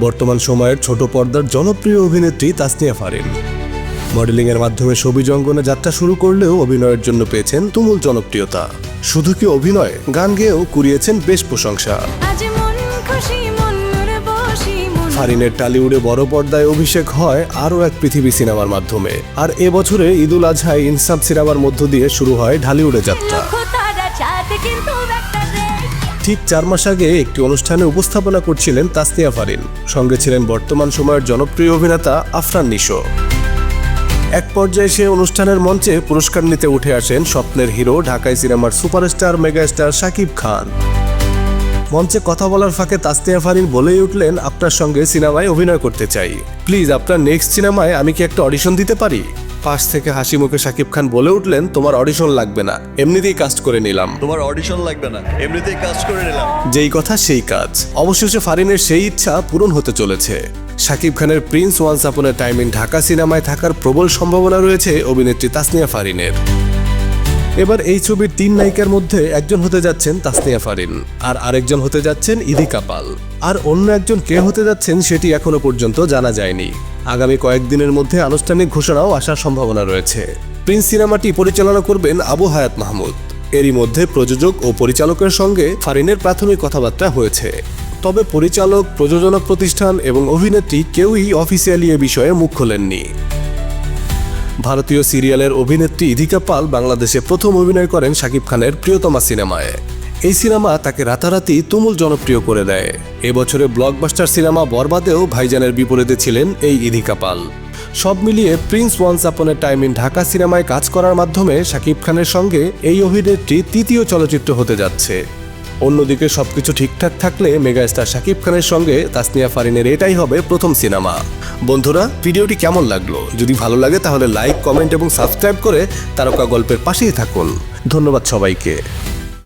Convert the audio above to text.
বর্তমান সময়ের ছোট পর্দার জনপ্রিয় অভিনেত্রী তাসনিয়া ফারিন। মডেলিংয়ের মাধ্যমে ছবি জঙ্গনে যাত্রা শুরু করলেও অভিনয়ের জন্য পেয়েছেন তুমুল জনপ্রিয়তা। শুধু কি অভিনয় গান গেয়েও কুড়িয়েছেন বেশ প্রশংসা। ফারিনের টালিউডে বড় পর্দায় অভিষেক হয় আরও এক পৃথিবী সিনেমার মাধ্যমে। আর এবছরে ঈদুল আজহায় ইনসাফ সিনেমার মধ্য দিয়ে শুরু হয় ঢালিউডে যাত্রা। ঠিক চার মাস আগে একটি অনুষ্ঠানে উপস্থাপনা করছিলেন তাসনিয়া ফারিন। সঙ্গে ছিলেন বর্তমান সময়ের জনপ্রিয় অভিনেতা আফরান নিশো। এক পর্যায়ে সে অনুষ্ঠানের মঞ্চে পুরস্কার নিতে উঠে আসেন স্বপ্নের হিরো, ঢাকাই সিনেমার সুপারস্টার, মেগাস্টার শাকিব খান। মঞ্চে কথা বলার ফাঁকে তাসনিয়া ফারিন বলেই উঠলেন, আপনার সঙ্গে সিনেমায় অভিনয় করতে চাই। প্লিজ, আপনার নেক্সট সিনেমায় আমি কি একটা অডিশন দিতে পারি? পাশ থেকে হাসি মুখে সাকিব খান বলে উঠলেন তোমার অডিশন লাগবে না। এমনিতেই কাস্ট করে নিলাম। তোমার অডিশন লাগবে না। এমনিতেই কাজ করে নিলাম। যেই কথা সেই কাজ। অবশেষে ফারিনের সেই ইচ্ছা পূরণ হতে চলেছে। শাকিব খানের প্রিন্স ওয়ান্স আপন টাইমিং টাইম ইন ঢাকা সিনেমায় থাকার প্রবল সম্ভাবনা রয়েছে অভিনেত্রী তাসনিয়া ফারিনের। এবার এই ছবির তিন নায়িকার মধ্যে একজন হতে যাচ্ছেন তাসনিয়া ফারিন, আর আরেকজন হতে যাচ্ছেন ইদি কাপাল। আর অন্য একজন কে হতে যাচ্ছেন সেটি এখনও পর্যন্ত জানা যায়নি। আগামী কয়েকদিনের মধ্যে আনুষ্ঠানিক ঘোষণাও আসার সম্ভাবনা রয়েছে। প্রিন্স সিনেমাটি পরিচালনা করবেন আবু হায়াত মাহমুদ। এরই মধ্যে প্রযোজক ও পরিচালকের সঙ্গে ফারিনের প্রাথমিক কথাবার্তা হয়েছে। তবে পরিচালক, প্রযোজনা প্রতিষ্ঠান এবং অভিনেত্রী কেউই অফিসিয়ালি এ বিষয়ে মুখ খোলেননি। ভারতীয় সিরিয়ালের অভিনেত্রী ইধিকা পাল বাংলাদেশে প্রথম অভিনয় করেন শাকিব খানের প্রিয়তমা সিনেমায়। এই সিনেমা তাকে রাতারাতি তুমুল জনপ্রিয় করে দেয়। এবছরে ব্লকবাস্টার সিনেমা বরবাদেও ভাইজানের বিপরীতে ছিলেন এই ইধিকা পাল। সব মিলিয়ে প্রিন্স ওয়ান্স আপন এ টাইম ইন ঢাকা সিনেমায় কাজ করার মাধ্যমে শাকিব খানের সঙ্গে এই অভিনেত্রী তৃতীয় চলচ্চিত্র হতে যাচ্ছে। অন্যদিকে সবকিছু ঠিকঠাক থাকলে মেগাস্টার শাকিব খানের সঙ্গে তাসনিয়া ফারিনের এটাই হবে প্রথম সিনেমা। বন্ধুরা, ভিডিওটি কেমন লাগল? যদি ভালো লাগে, তাহলে লাইক কমেন্ট এবং সাবস্ক্রাইব করে তারকা গল্পের পাশেই থাকুন। ধন্যবাদ সবাইকে।